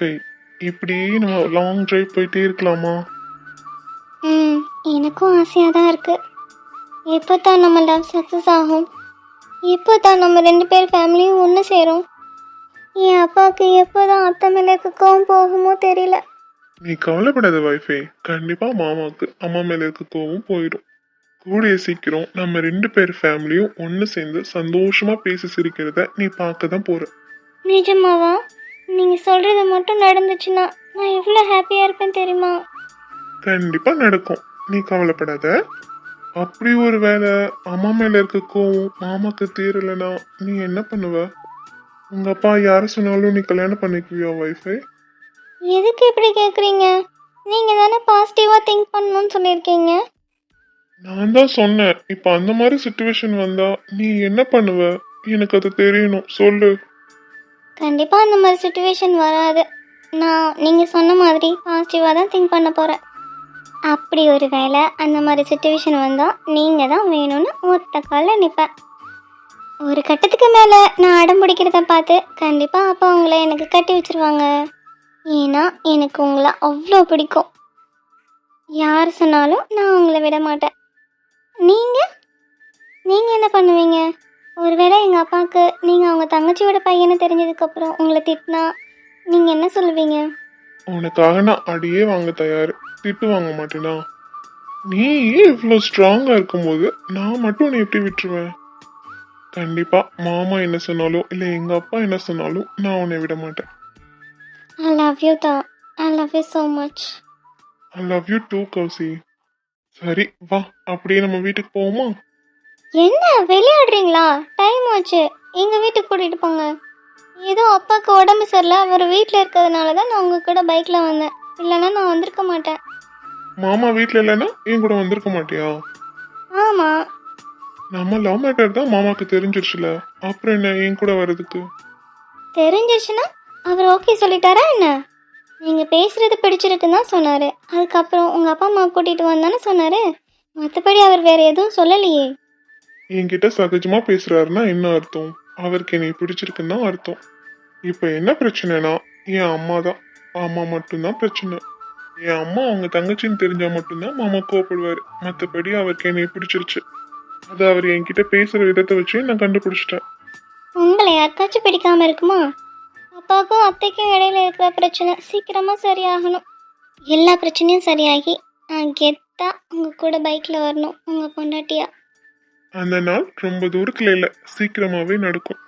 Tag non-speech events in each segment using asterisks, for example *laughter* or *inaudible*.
Wifi இப்படியே நம்ம long drive போயிட்டே இருக்கலாமா? ம் எனக்கும் ஆசையாக தான் இருக்குது எப்போ தான் நம்ம லவ் சக்ஸஸ் ஆகும்? எப்போ தான் நம்ம ரெண்டு பேர் ஃபேமிலியும் ஒன்று சேரும். என் அப்பாவுக்கு எப்போ தான் அத்தை மேலே இருக்க கோவம் போகுமோ தெரியல. நீ கவலைப்படாத வைஃபை கண்டிப்பா மாமாவுக்கு அம்மா மேல இருக்க கோவம் போயிடும். கூடிய சீக்கிரம் நம்ம ரெண்டு பேர் ஃபேமிலியும் ஒன்று சேர்ந்து சந்தோஷமா பேசி சிரிக்கிறத நீ பார்க்க தான் போற. நிஜமாவா? நீங்கள் சொல்கிறது மட்டும் நடந்துச்சுன்னா நான் எவ்வளோ ஹாப்பியாக இருப்பேன் தெரியுமா? கண்டிப்பா நடக்கும். நீ கவலைப்படாத. அப்படி ஒரு வேளை அம்மா மேல இருக்க கோவம் மாமாக்கு தீரலைன்னா நீ என்ன பண்ணுவ? உங்க அப்பா யார சொன்னாலும் நீ கல்யாணம் பண்ணிக்குவியா வைஃபை எதுக்கு இப்படி கேட்குறீங்க நீங்கள் தானே பாசிட்டிவாக திங்க் பண்ணணும்னு சொல்லியிருக்கீங்க. நான் தான் சொன்னேன். இப்ப அந்த மாதிரி சுச்சுவேஷன் வந்தா நீ என்ன பண்ணுவ? எனக்கு அது தெரியணும். சொல்லு. கண்டிப்பாக அந்த மாதிரி சுச்சுவேஷன் வராது. நான் நீங்கள் சொன்ன மாதிரி பாசிட்டிவாக தான் திங்க் பண்ண போகிறேன் அப்படி ஒரு வேளை அந்த மாதிரி சுச்சுவேஷன் வந்தால் நீங்கள் தான் வேணும்னு ஒத்த காலில் நிற்பேன் ஒரு கட்டத்துக்கு மேலே நான் அடம் பிடிக்கிறத பார்த்து கண்டிப்பாக அப்போ உங்களை எனக்கு கட்டி வச்சிருவாங்க. ஏன்னா எனக்கு உங்களை அவ்வளோ பிடிக்கும். யார் சொன்னாலும் நான் உங்களை விட மாட்டேன். நீங்கள் நீங்கள் என்ன பண்ணுவீங்க? ஒருவேளை எங்கள் அப்பாவுக்கு நீங்கள் அவங்க தங்கச்சியோட பையனை தெரிஞ்சதுக்கப்புறம் உங்களை திட்டினா நீங்கள் என்ன சொல்லுவீங்க? உனக்காக நான் அடியே வாங்க தயார். திட்டு வாங்க மாட்டேனா? நீ இவ்வளோ ஸ்ட்ராங்கா இருக்கும்போது நான் மட்டும் நீ எப்படி விட்டுருவேன்? கண்டிப்பா மாமா என்ன சொன்னாலும் இல்லை எங்க அப்பா என்ன சொன்னாலும் நான் உன்னை விட மாட்டேன். ஐ லவ் யூ தான் I love you so much I love you too Kousi. சரி வா. அப்படியே நம்ம வீட்டுக்கு போவோமா? என்ன விளையாடுறீங்களா? டைம் ஆச்சு. எங்கள் வீட்டுக்கு கூட்டிகிட்டு போங்க. ஏதோ அப்பாவுக்கு உடம்பு சரியில்லை. அவர் வீட்டில் இருக்கிறதுனால தான் நான் உங்கள் கூட பைக்கில் வந்தேன். இல்லைன்னா நான் வந்திருக்க மாட்டேன். மாமா வீட்ல இல்லைன்னா என் கூட வந்திருக்க மாட்டியா? ஆமாம் நம்ம லவ் மேட்டர் தான் மாமாக்கு தெரிஞ்சிருச்சுல. அப்புறம் என்ன என் கூட வர்றதுக்கு? தெரிஞ்சிருச்சுன்னா அவர் ஓகே சொல்லிட்டாரா என்ன? நீங்கள் பேசுகிறது பிடிச்சிருக்குன்னு தான் சொன்னார். அதுக்கப்புறம் உங்கள் அப்பா அம்மா கூட்டிகிட்டு வந்தானே சொன்னார். மற்றபடி அவர் வேறு எதுவும் சொல்லலையே. என்கிட்ட சகஜமா பேசுறாருன்னா என்ன அர்த்தம்? அவருக்கு என்னை பிடிச்சிருக்குன்னு தான் அர்த்தம். இப்போ என்ன பிரச்சனைனா என் அம்மா தான். அம்மா மட்டும்தான் பிரச்சனை. என் அம்மா அவங்க தங்கச்சின்னு தெரிஞ்சா மட்டும்தான் மாமா கோவப்படுவாரு. மற்றபடி அவருக்கு என்னை பிடிச்சிருச்சு. அது அவர் என்கிட்ட பேசுற விதத்தை வச்சு நான் கண்டுபிடிச்சிட்டேன். உங்களை யாருக்காச்சும் பிடிக்காம இருக்குமா? அப்பாவுக்கும் அத்தைக்கும் இடையில இருக்கிற பிரச்சனை சீக்கிரமா சரியாகணும். எல்லா பிரச்சனையும் சரியாகி நான் கெத்தா உங்க கூட பைக்ல வரணும். உங்க பொண்டாட்டியா? அந்த நாள் ரொம்ப தூரத்துல இல்லை. சீக்கிரமாவே நடக்கும்.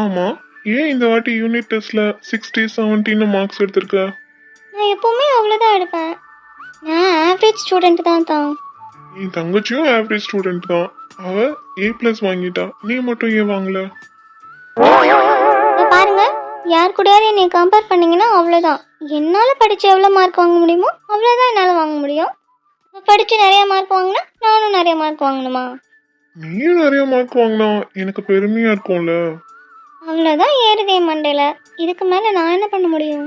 ஆமா ஏன் இந்த வாட்டி யூனிட் டெஸ்ட்ல சிக்ஸ்டி செவன்டின்னு மார்க்ஸ் எடுத்திருக்க? நான் எப்பவுமே அவ்வளோதான் எடுப்பேன். நான் ஆவரேஜ் ஸ்டூடெண்ட் தான் தான் என் தங்கச்சியும் ஆவரேஜ் ஸ்டூடெண்ட் தான். அவ ஏ பிளஸ் வாங்கிட்டா. நீ மட்டும் ஏன் வாங்கல? பாருங்க. யார் கூடயாவது என்னை கம்பேர் பண்ணீங்கன்னா அவ்வளோதான் என்னால் படித்து எவ்வளோ மார்க் வாங்க முடியுமோ அவ்வளோதான் என்னால் வாங்க முடியும். படித்து நிறைய மார்க் வாங்கினா நானும் நிறைய மார்க் வாங்கணுமா? நீயும் நிறைய மார்க் வாங்கினா எனக்கு பெருமையா இருக்கும்ல. அவ்வளோதான் ஏறுதே மண்டையில். இதுக்கு மேலே நான் என்ன பண்ண முடியும்?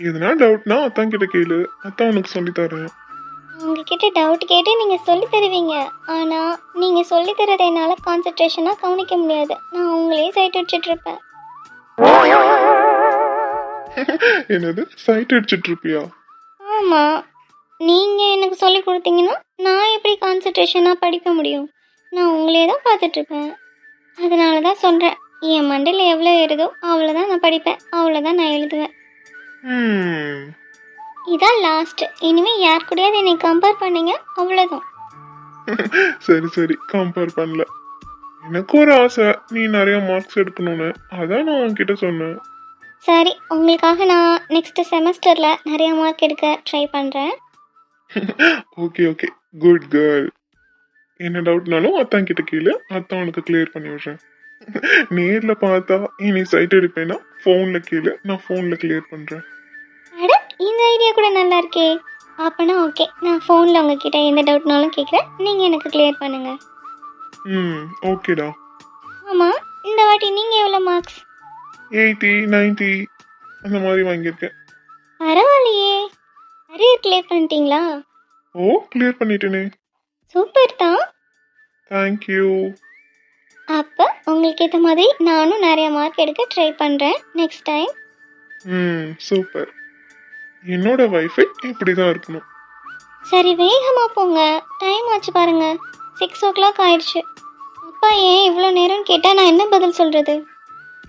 எதுனா டவுட்னா அத்தான் கிட்ட கேளு. அத்தான் உனக்கு சொல்லி தரேன். உங்ககிட்ட டவுட் கேட்டு நீங்கள் சொல்லி தருவீங்க. ஆனால் நீங்கள் சொல்லி தரதை என்னால் கான்சன்ட்ரேஷனாக கவனிக்க முடியாது. நான் உங்களே சைட் வச்சுட்டு இருப்பேன். என்னது? சைட் அடிச்சிட்டு இருப்பியா? ஆமாம் நீங்கள் எனக்கு சொல்லி கொடுத்தீங்கன்னா நான் எப்படி கான்சன்ட்ரேஷனாக படிக்க முடியும்? நான் உங்களே தான் பார்த்துட்ருப்பேன் அதனால தான் சொல்கிறேன் என் மண்டையில் எவ்வளோ ஏறுதோ அவ்வளோதான் நான் படிப்பேன் அவ்வளோதான் நான் எழுதுவேன். இதான் லாஸ்ட் இனிமேல் யார் கூடயாவது என்னை கம்பேர் பண்ணீங்க அவ்வளோதான். *laughs* சரி சரி கம்பேர் பண்ணல. எனக்கு ஒரு ஆசை நீ நிறைய மார்க்ஸ் எடுக்கணும்னு. அதான் நான் உன்கிட்ட சொன்னேன். சரி உங்களுக்காக நான் நெக்ஸ்ட் செமஸ்டரில் நிறைய மார்க் எடுக்க ட்ரை பண்ணுறேன் ஓகே ஓகே குட் கேர்ள் என்ன டவுட்னாலும் அத்தான் கிட்ட கேளு. அத்தான் உனக்கு கிளியர் பண்ணி விடுறேன். நேர்ல பார்த்தா இனி சைட் அடிப்பேன்னா ஃபோன்ல கேளு. நான் ஃபோன்ல கிளியர் பண்றேன். அட இந்த ஐடியா கூட நல்லா இருக்கே. அப்போனா ஓகே நான் ஃபோனில் உங்ககிட்ட எந்த டவுட்னாலும் கேட்குறேன் நீங்கள் எனக்கு கிளியர் பண்ணுங்கள் ம் ஓகேடா ஆமாம் இந்த வாட்டி நீங்கள் எவ்வளோ மார்க்ஸ் எயிட்டி நைன்டி அந்த மாதிரி வாங்கியிருக்கேன். பரவாயில்லையே. அரியர் கிளியர் பண்ணிட்டீங்களா? ஓ கிளியர் பண்ணிட்டேனே. சூப்பர் தான். தேங்க்யூ அப்போ உங்களுக்கு ஏற்ற மாதிரி நானும் நிறைய மார்க் எடுக்க ட்ரை பண்ணுறேன் நெக்ஸ்ட் டைம் ம் சூப்பர். என்னோட வைஃபை இப்படி தான் இருக்கணும். சரி வேகமாக போங்க. டைம் ஆச்சு பாருங்க. சிக்ஸ் ஓ கிளாக் ஆயிடுச்சு. அப்பா ஏன் இவ்வளோ நேரம்னு கேட்டால் நான் என்ன பதில் சொல்கிறது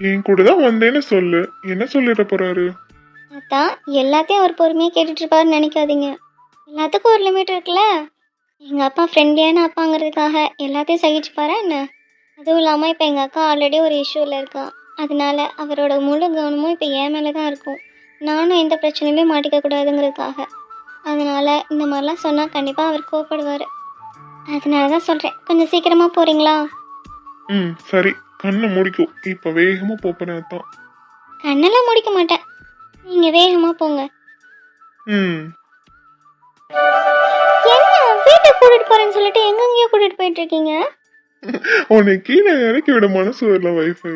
என் கூட தான் வந்தேன்னு சொல்லு. என்ன சொல்லிட போறாரு? அதான் எல்லாத்தையும் அவர் பொறுமையாக கேட்டுட்டு இருப்பாருன்னு நினைக்காதீங்க. எல்லாத்துக்கும் ஒரு லிமிட் இருக்குல்ல? எங்கள் அப்பா ஃப்ரெண்ட்லியான அப்பாங்கிறதுக்காக எல்லாத்தையும் சகிச்சுப்பாரா என்ன? அதுவும் இல்லாமல் இப்போ எங்கள் அக்கா ஆல்ரெடி ஒரு இஷ்யூவில் இருக்கா. அதனால அவரோட முழு கவனமும் இப்போ என் மேலே தான் இருக்கும். நானும் எந்த பிரச்சனையுமே மாட்டிக்க கூடாதுங்கிறதுக்காக. அதனால இந்த மாதிரிலாம் சொன்னால் கண்டிப்பாக அவர் கோவப்படுவார். அதனால தான் சொல்கிறேன் கொஞ்சம் சீக்கிரமாக போகிறீங்களா ம் சரி. கண்ணை முடிக்கும் இப்போ வேகமாக போப்பேன் தான் கண்ணெல்லாம் முடிக்க மாட்டேன். நீங்கள் வேகமாக போங்க. ம். வீட்டுக்கு கூட்டிட்டு போறேன்னு சொல்லிட்டு எங்கெங்கேயோ கூட்டிட்டு போயிட்டு இருக்கீங்க? உன்னை கீழே இறக்கி விட மனசு வரல வைஃபை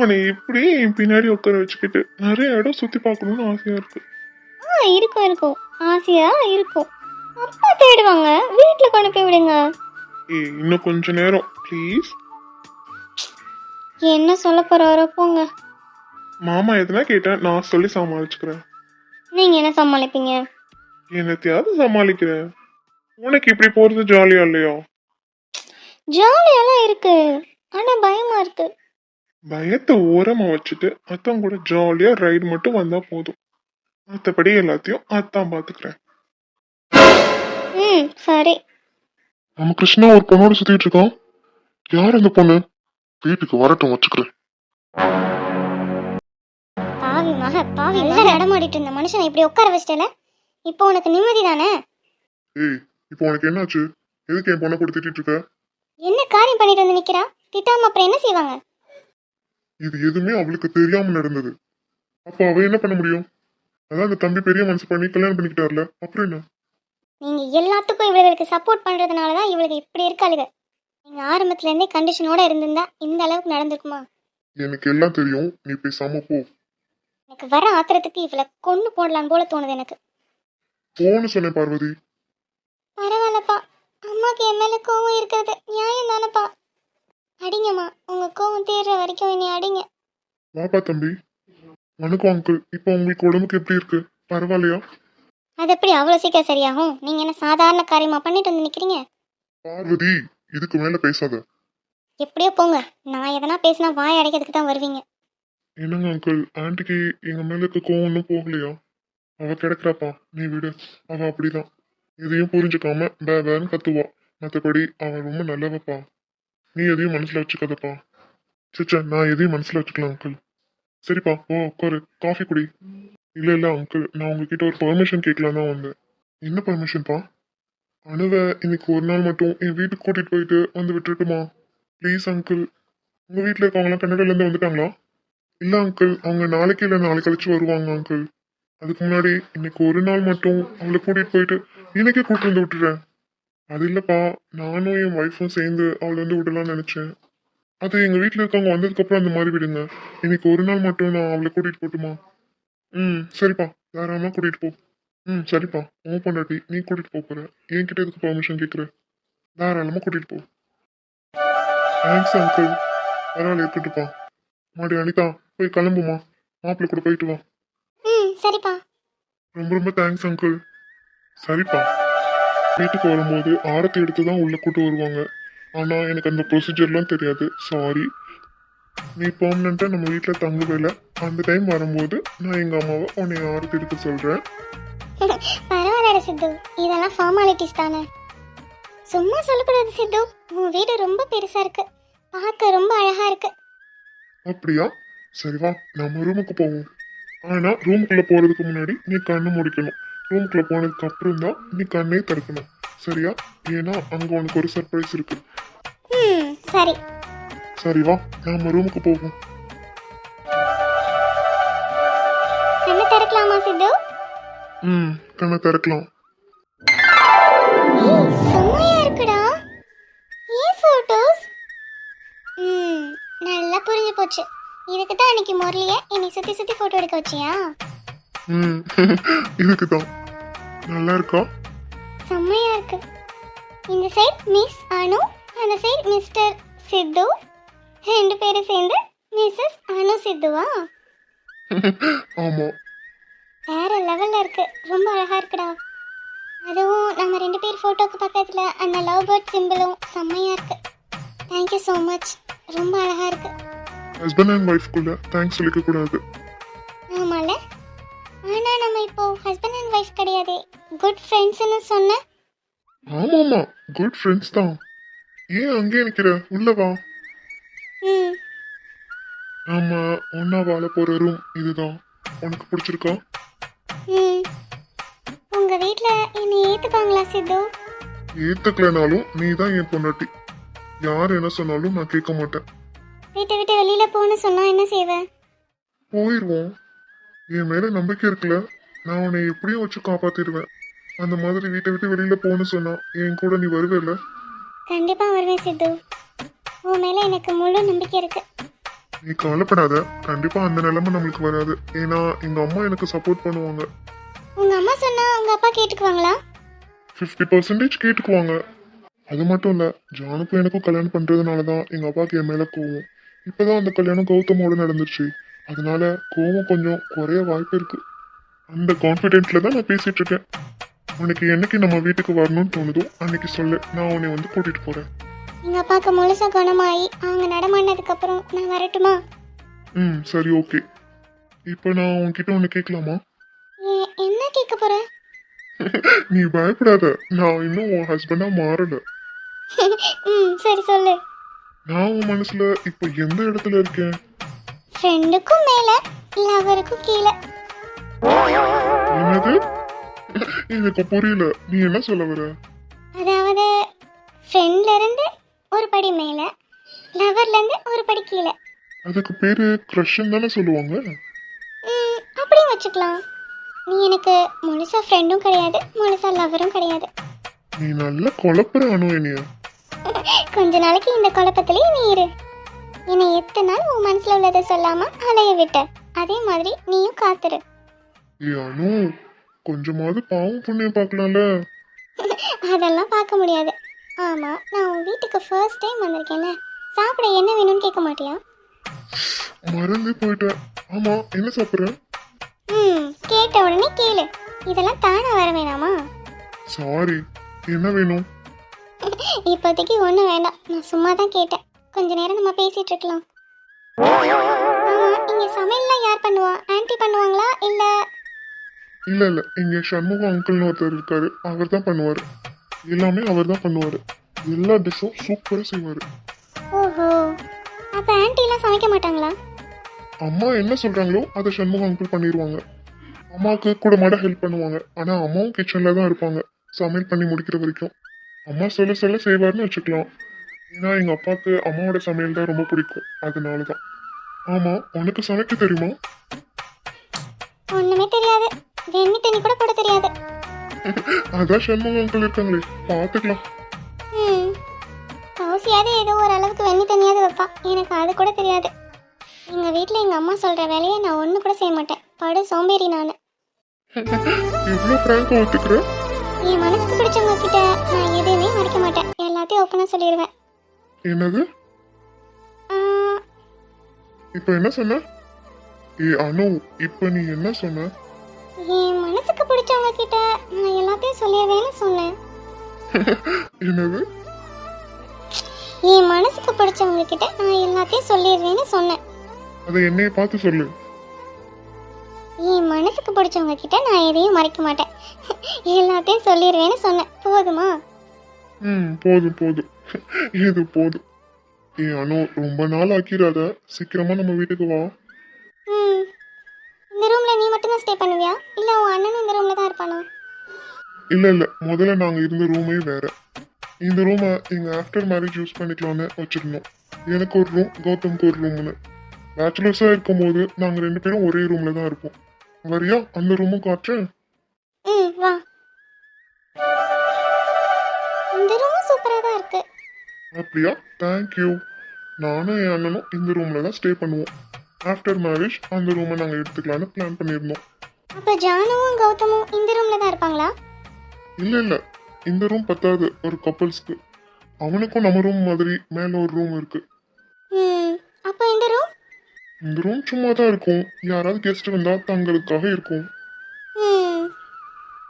உன்னை இப்படி என் பின்னாடி உட்கார வச்சுக்கிட்டு நிறைய இடம் சுற்றி பார்க்கணும்னு ஆசையாக இருக்கு. ஆ இருக்கும் இருக்கும். ஆசையா இருக்கும். அப்பா தேடுவாங்க. வீட்டில் கொண்டு போய் விடுங்க. ஏய் இன்னும் கொஞ்ச நேரம். ப்ளீஸ் என்ன சொல்ல போறாரோ போங்க. மாமா எதுனா கேட்டேன் நான் சொல்லி சமாளிச்சுக்கிறேன். நீங்க என்ன சமாளிப்பீங்க? என்னத்தையாவது சமாளிக்கிறேன். உனக்கு இப்படி போகிறது ஜாலியா இல்லையா? ஜாலியெல்லாம் இருக்கு. ஆனா பயமா இருக்கு. பயத்தை ஓரமாக வச்சுட்டு அத்தான் கூட ஜாலியாக ரைடு மட்டும் வந்தால் போதும். மற்றபடி எல்லாத்தையும் அத்தான் பார்த்துக்கிறேன் ம் சரி. நம்ம கிருஷ்ணா ஒரு பொண்ணோட சுத்திட்டு இருக்கான். யார் அந்த பொண்ணு? வீட்டுக்கு வரட்டும் வச்சுக்கிறேன். பாவி மக பாவி எல்லாம் நடமாடிட்டு இருந்த மனுஷனை இப்படி உட்கார வச்சிட்டல? இப்போ உனக்கு நிம்மதி தானே? ஏய் இப்போ உனக்கு என்னாச்சு? எதுக்கு என் பொண்ணை கூட திட்டிட்டு இருக்க? என்ன காரியம் பண்ணிட்டு வந்து நிக்கிறா? திட்டாம அப்புறம் என்ன செய்வாங்க? இது எதுவுமே அவளுக்கு தெரியாம நடந்தது. அப்ப அவ என்ன பண்ண முடியும்? அதான் அந்த தம்பி பெரிய மனசு பண்ணி கல்யாணம் பண்ணிக்கிட்டார்ல. அப்புறம் என்ன? நீங்க எல்லாத்துக்கும் இவளுக்கு சப்போர்ட் பண்றதுனால தான் இவளுக்கு இப்படி இருக்காளுக. நீங்க ஆரம்பத்துல இருந்தே கண்டிஷனோட இருந்திருந்தா இந்த அளவுக்கு நடந்திருக்குமா? எனக்கு எல்லாம் தெரியும். நீ பேசாம போ. எனக்கு வர ஆத்திரத்துக்கு இவளை கொண்டு போடலான்னு போல தோணுது எனக்கு. போன்னு சொன்னேன் பார்வதி. பரவாயில்லப்பா. அம்மாக்கு என் மேல கோவம் இருக்கிறது. நியாயம் தானப்பா. அடிங்கம்மா. உங்க கோவம் தீர்ற வரைக்கும் என்னை அடிங்க. வாப்பா தம்பி. வணக்கம் அங்கிள் இப்போ உங்களுக்கு உடம்புக்கு எப்படி இருக்கு? பரவாயில்லையா? அது எப்படி அவ்வளோ சீக்கிரம் சரியாகும்? நீங்க என்ன சாதாரண காரியமா பண்ணிட்டு வந்து நிக்கிறீங்க? பார்வதி இதுக்கு மேல பேசாத. எப்படியோ போங்க. நான் எதனா பேசினா வாய் அடைக்கிறதுக்கு தான் வருவீங்க. என்னங்க அங்கிள் ஆன்ட்டிக்கு எங்க மேல இருக்க கோவம் ஒன்றும் போகலையா? அவ கிடக்குறாப்பா. நீ விடு. அவ அப்படிதான். எதையும் புரிஞ்சுக்காம பே பேன்னு கத்துவா. மற்றபடி அவன் ரொம்ப நல்லவப்பா. நீ எதையும் மனசில் வச்சுக்காதப்பா. சிச்சா நான் எதையும் மனசில் வச்சுக்கலாம் அங்கிள் சரிப்பா ஓ உட்காரு. காஃபி குடி. இல்லை இல்லை அங்கிள் நான் உங்ககிட்ட ஒரு பர்மிஷன் கேட்கலாம் தான் வந்தேன். என்ன பர்மிஷன்ப்பா அணுவை இன்னைக்கு ஒரு நாள் மட்டும் என் வீட்டுக்கு கூட்டிகிட்டு போயிட்டு வந்து விட்டுருட்டுமா? ப்ளீஸ் அங்கிள் உங்கள் வீட்டில் இருக்கவங்களாம் கன்னடலேருந்து வந்துட்டாங்களா? இல்லை அங்கிள் அவங்க நாளைக்கு இல்லை நாளைக்கு கழிச்சு வருவாங்க அங்கிள் அதுக்கு முன்னாடி இன்னைக்கு ஒரு நாள் மட்டும் அவளை கூட்டிகிட்டு போயிட்டு இன்னைக்கே கூட்டிட்டு வந்து விட்டுறேன் அது இல்லப்பா நானும் என் ஒய்ஃபும் சேர்ந்து அவளை வந்து விடலாம்னு நினைச்சேன். அது எங்க வீட்டில் இருக்கவங்க வந்ததுக்கு அப்புறம் அந்த மாதிரி விடுங்க. இன்னைக்கு ஒரு நாள் மட்டும் நான் அவளை கூட்டிட்டு போட்டுமா? ம் சரிப்பா. தாராளமா கூட்டிட்டு போ. ம் சரிப்பா. உன் பொண்டாட்டி நீ கூட்டிட்டு போக போற. என்கிட்ட எதுக்கு பெர்மிஷன் கேட்குற தாராளமா கூட்டிட்டு போ. தேங்க்ஸ் அங்கிள் பரவாயில்ல இருக்கட்டுப்பா மாடி அனிதா போய் கிளம்புமா? மாப்பிள்ளை கூட போயிட்டு வா. ம் சரிப்பா. ரொம்ப ரொம்ப தேங்க்ஸ் அங்கிள் சரிப்பா. வீட்டுக்கு வரும்போது ஆரத்தி எடுத்து தான் உள்ள கூட்டு வருவாங்க. ஆனா எனக்கு அந்த ப்ரொசீஜர்லாம் தெரியாது. சாரி நீ பெர்மனண்ட்டாக நம்ம வீட்டில் தங்குவேல. அந்த டைம் வரும்போது நான் எங்கள் அம்மாவை உன்னை ஆரத்தி எடுக்க சொல்கிறேன் பரவாயில்ல சித்து. இதெல்லாம் ஃபார்மாலிட்டிஸ் தானே. சும்மா சொல்லக்கூடாது சித்து. உன் வீடு ரொம்ப பெருசா இருக்கு. பார்க்க ரொம்ப அழகா இருக்கு. அப்படியா? சரி வா நம்ம ரூமுக்கு போவோம். ஆனா ரூமுக்குள்ள போறதுக்கு முன்னாடி நீ கண்ணு முடிக்கணும். ரூமுக்குள்ள போனதுக்கு அப்புறம் தான் நீ கண்ணே திறக்கணும். சரியா? ஏன்னா அங்க உனக்கு ஒரு சர்ப்ரைஸ் இருக்கு. ம் சரி. சரி வா. நாம ரூமுக்கு போவோம். கண்ணை திறக்கலாமா சித்து? ம் கண்ணை திறக்கலாம். செம்மையா இருக்குடா. ஏன் போட்டோஸ் ம் நல்லா புரிஞ்சு போச்சு. இதுக்கு தான் அன்னைக்கு முரளிய என்னை சுத்தி சுத்தி போட்டோ எடுக்க வச்சியா? ம். இதுக்கு தான் நல்லா இருக்கா செம்மையா இருக்கு. இந்த சைடு மிஸ் அனு அந்த சைடு மிஸ்டர் சித்து. ரெண்டு பேரும் சேர்ந்து மிஸ்ஸஸ் அனு சித்துவா? *laughs* ஆமா. வேற லெவல்ல இருக்கு. ரொம்ப அழகா இருக்குடா. அதுவும் நம்ம ரெண்டு பேர் போட்டோக்கு பக்கத்துல அந்த லவ் பேர்ட் சிம்பிளும் செம்மையா இருக்கு. தேங்க்யூ ஸோ மச் ரொம்ப அழகா இருக்கு. ஹஸ்பண்ட் அண்ட் ஒய்ஃப்குள்ள தேங்க்ஸ் சொல்லிக்க கூடாது. ஆமால. ஆனா நம்ம இப்போ ஹஸ்பண்ட் அண்ட் ஒய்ஃப் கிடையாதே. குட் ஃப்ரெண்ட்ஸ்னு சொன்ன? ஆமா ஆமா குட் ஃப்ரெண்ட்ஸ் தான். ஏன் அங்கேயே நிக்கிற? உள்ள வா. ம். நாம ஒன்னா வாழ போற ரூம் இதுதான். உனக்கு பிடிச்சிருக்கா? ம். உங்க வீட்ல என்னை ஏத்துப்பாங்களா சித்து? ஏத்துக்கலனாலும் நீ தான் என் பொண்டாட்டி. யார் என்ன சொன்னாலும் நான் கேட்க மாட்டேன். வீட்டை விட்டு வெளியில போன்னு சொன்னா என்ன செய்வேன் போயிடுவோம் என் மேல நம்பிக்கை இருக்குல்ல? நான் உன்னை எப்படியும் வச்சு காப்பாத்திடுவேன். அந்த மாதிரி வீட்டை விட்டு வெளியில போன்னு சொன்னா என் கூட நீ வருவேல்ல? கண்டிப்பா வருவேன் சித்து. உன் மேல எனக்கு முழு நம்பிக்கை இருக்கு. நீ கவலைப்படாத. கண்டிப்பா அந்த நிலைமை நம்மளுக்கு வராது. ஏன்னா எங்க அம்மா எனக்கு சப்போர்ட் பண்ணுவாங்க. உங்க அம்மா சொன்னா உங்க அப்பா கேட்டுக்குவாங்களா? Fifty percentage கேட்டுக்குவாங்க. அது மட்டும் இல்ல ஜானுக்கும் எனக்கும் கல்யாணம் பண்றதுனால தான் எங்க அப்பாவுக்கு என் மேல கோவம். இப்பதான் அந்த கல்யாணம் கௌதமோட நடந்துச்சு அதனால கோவம் கொஞ்சம் குறைய வாய்ப்பு இருக்கு. அந்த கான்ஃபிடென்ட்ல தான் நான் பேசிட்டு இருக்கேன். உனக்கு என்னைக்கு நம்ம வீட்டுக்கு வரணும்னு தோணுதோ அன்னைக்கு சொல்லு. நான் உன்னை வந்து கூட்டிட்டு போறேன். எங்க அப்பாவுக்கு முழுசா குணமாயி அவங்க நடமாடினதுக்கு அப்புறம் நான் வரட்டுமா? ம் சரி ஓகே. இப்போ நான் உன்கிட்ட ஒன்று கேட்கலாமா? என்ன கேட்க போற? *laughs* நீ பயப்படாத. நான் இன்னும் உன் ஹஸ்பண்டா மாறல. *laughs* ம் சரி சொல்லு. நான் உன் மனசுல இப்போ எந்த இடத்துல இருக்கேன்? ஃப்ரெண்டுக்கும் மேல லவருக்கும் கீழே. என்னது? எனக்கு புரியல. நீ என்ன சொல்ல வர? அதாவது ஃப்ரெண்ட்ல இருந்து ஒரு படி மேல லவர்ல இருந்து ஒரு படி கீழே. அதுக்கு பேரு க்ரஷ்ன்னு தானே சொல்லுவாங்க? ம், அப்படியும் வச்சுக்கலாம். நீ எனக்கு முழுசா ஃப்ரெண்டும் கிடையாது முழுசா லவரும் கிடையாது. நீ நல்லா குழப்புற அனு என்னைய கொஞ்ச நாளைக்கு இந்த குழப்பத்திலேயே நீ இரு. என்னை எத்தனை நாள் உன் மனசுல உள்ளதை சொல்லாம அலைய விட்ட? அதே மாதிரி நீயும் காத்துரு. ஏ அனு கொஞ்சமாவது பாவம் புண்ணியம் பார்க்கலாம்ல? *laughs* அதெல்லாம் பார்க்க முடியாது. ஆமா நான் உன் வீட்டுக்கு ஃபர்ஸ்ட் டைம் வந்திருக்கேன்ல. சாப்பிட என்ன வேணும்னு கேட்க மாட்டியா? மறந்தே போயிட்டேன். ஆமா என்ன சாப்பிட்ற? ம் கேட்ட உடனே கேளு. இதெல்லாம் தானா வர வேணாமா? சாரி என்ன வேணும்? *laughs* இப்போதைக்கு ஒன்றும் வேண்டாம். நான் சும்மா தான் கேட்டேன். கொஞ்ச நேரம் நம்ம பேசிட்டு இருக்கலாம். இங்க சமையல்லாம் யார் பண்ணுவா? ஆன்ட்டி பண்ணுவாங்களா? இல்ல? இல்ல இல்ல. இங்க சண்முகம் அங்கிள்னு ஒருத்தர் இருக்காரு. அவர் தான் பண்ணுவாரு. எல்லாமே அவர் தான் பண்ணுவாரு. எல்லா டிஷ்ஷும் சூப்பரா செய்வாரு. ஓஹோ. அப்ப ஆன்ட்டிலாம் சமைக்க மாட்டாங்களா? அம்மா என்ன சொல்றாங்களோ அதை சண்முகம் அங்கிள் பண்ணிடுவாங்க அம்மாவுக்கு கூட மாட ஹெல்ப் பண்ணுவாங்க. ஆனா அம்மாவும் கிச்சன்ல தான் இருப்பாங்க. சமையல் பண்ணி முடிக்கிற வரைக்கும். அம்மா சொல்ல சொல்ல செய்வார்னு வச்சுக்கலாம். ஏன்னா எங்க அப்பாவுக்கு அம்மாவோட சமையல் தான் ரொம்ப பிடிக்கும். அதனால தான் ஆமா உனக்கு சமைக்க தெரியுமா? ஒண்ணுமே தெரியாது. வெண்ணி தண்ணி கூட போட தெரியாது. அதான் சண்முகம் அங்கிள் இருக்காங்களே பார்த்துக்கலாம் கௌசியாவது ஏதோ ஓரளவுக்கு வெண்ணி தண்ணியாவது வைப்பா. எனக்கு அது கூட தெரியாது. எங்கள் வீட்டில் எங்கள் அம்மா சொல்கிற வேலையை நான் ஒன்று கூட செய்ய மாட்டேன். படு சோம்பேறி நான். எவ்வளோ ஃப்ராங்கா ஒத்துக்கிற? என் மனசுக்கு பிடிச்சவங்க கிட்ட நான் எதுவுமே மறைக்க மாட்டேன். எல்லாத்தையும் ஓப்பனாக சொல்லிடுவேன். என்னது? இப்போ என்ன சொன்ன? ஏ அனு இப்போ நீ என்ன சொன்ன? என் மனசுக்கு பிடிச்சவங்க கிட்ட நான் எல்லாத்தையும் சொல்லிடுவேன்னு சொன்னேன். *laughs* என்னது? என் மனசுக்கு பிடிச்சவங்க கிட்ட நான் எல்லாத்தையும் சொல்லிடுவேன்னு சொன்னேன். அதை என்னைய பார்த்து சொல்லு. என் மனசுக்கு பிடிச்சவங்க கிட்ட நான் எதையும் மறைக்க மாட்டேன். *laughs* எல்லாத்தையும் சொல்லிடுவேன்னு சொன்னேன். போதுமா? ம் போதும் போதும். *laughs* இது போதும். ஏ அனு ரொம்ப நாள் ஆக்கிராத சீக்கிரமா நம்ம வீட்டுக்கு வா. ம். இந்த ரூமில் நீ மட்டும்தான் ஸ்டே பண்ணுவியா? இல்லை உன் அண்ணனும் இந்த ரூமில் தான் இருப்பானா? இல்ல இல்ல. முதல்ல நாங்க இருந்த ரூமே வேற. இந்த ரூமை எங்க ஆஃப்டர் மேரேஜ் யூஸ் பண்ணிக்கலாம்னு வச்சிருந்தோம். எனக்கு ஒரு ரூம் கௌதம்க்கு ஒரு ரூம்னு பேச்சுலர்ஸா இருக்கும்போது நாங்க ரெண்டு பேரும் ஒரே ரூம்ல தான் இருப்போம். வரியா? அந்த ரூமும் காட்டுறேன் ம் வா. இந்த ரூமும் சூப்பராக தான் இருக்கு. அப்படியா? தேங்க்யூ நானும் என் அண்ணனும் இந்த ரூம்ல தான் ஸ்டே பண்ணுவோம். ஆஃப்டர் மேரேஜ் அந்த ரூமை நாங்கள் எடுத்துக்கலாம்னு பிளான் பண்ணியிருந்தோம். அப்போ ஜானுவும் கௌதமும் இந்த ரூமில் தான் இருப்பாங்களா? இல்லை இல்லை. இந்த ரூம் பத்தாது. ஒரு கப்பல்ஸ்க்கு அவனுக்கும் நம்ம ரூம் மாதிரி மேலே ஒரு ரூம் இருக்கு. அப்போ இந்த ரூம் இந்த ரூம் சும்மா தான் இருக்கும். யாராவது கெஸ்ட் வந்தா தங்களுக்காக இருக்கும்.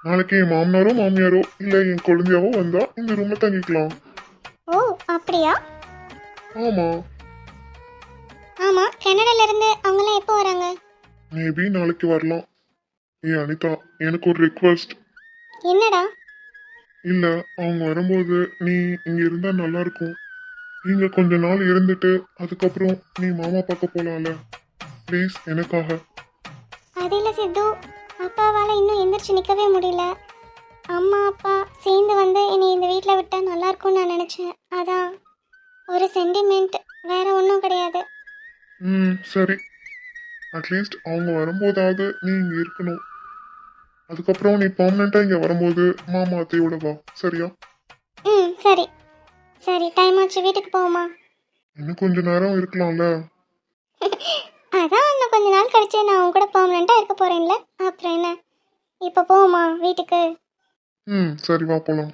நாளைக்கு என் மாமனாரோ மாமியாரோ இல்ல என் குழந்தையாவோ வந்தா இந்த ரூம்ல தங்கிக்கலாம். ஓ அப்படியா? ஆமா. ஆமாம் கனடாலேருந்து அவங்களாம் எப்போ வராங்க? மேபி நாளைக்கு வரலாம். ஏ அனிதா எனக்கு ஒரு ரிக்வெஸ்ட் என்னடா? இல்ல அவங்க வரும்போது நீ இங்க இருந்தா நல்லா இருக்கும். இங்க கொஞ்ச நாள் இருந்துட்டு அதுக்கப்புறம் நீ மாமா பார்க்க போலாம்ல. ப்ளீஸ் எனக்காக. அது இல்லை சித்து. அப்பாவால் இன்னும் எந்திரிச்சு நிற்கவே முடியல. அம்மா அப்பா சேர்ந்து வந்து என்னை இந்த வீட்டில் விட்டால் நல்லா இருக்கும்னு நான் நினச்சேன். அதான் ஒரு சென்டிமெண்ட் வேற ஒன்றும் கிடையாது. ம் சரி. அட்லீஸ்ட் அவங்க வரும்போதாவது நீ இங்க இருக்கணும். அதுக்கப்புறம் நீ பர்மனெண்டா இங்க வரும்போது மாமா அத்தையோட வா. சரியா? ம் சரி. சரி டைம் ஆச்சு. வீட்டுக்கு போவோமா? இன்னும் கொஞ்ச நேரம் இருக்கலாம்ல. *laughs* அதான் இன்னும் கொஞ்ச நாள் கழிச்சு நான் உன் கூட பர்மனெண்ட்டாக இருக்க போகிறேன்ல அப்புறம் என்ன? இப்போ போவோமா வீட்டுக்கு? ம் சரி வா போலாம்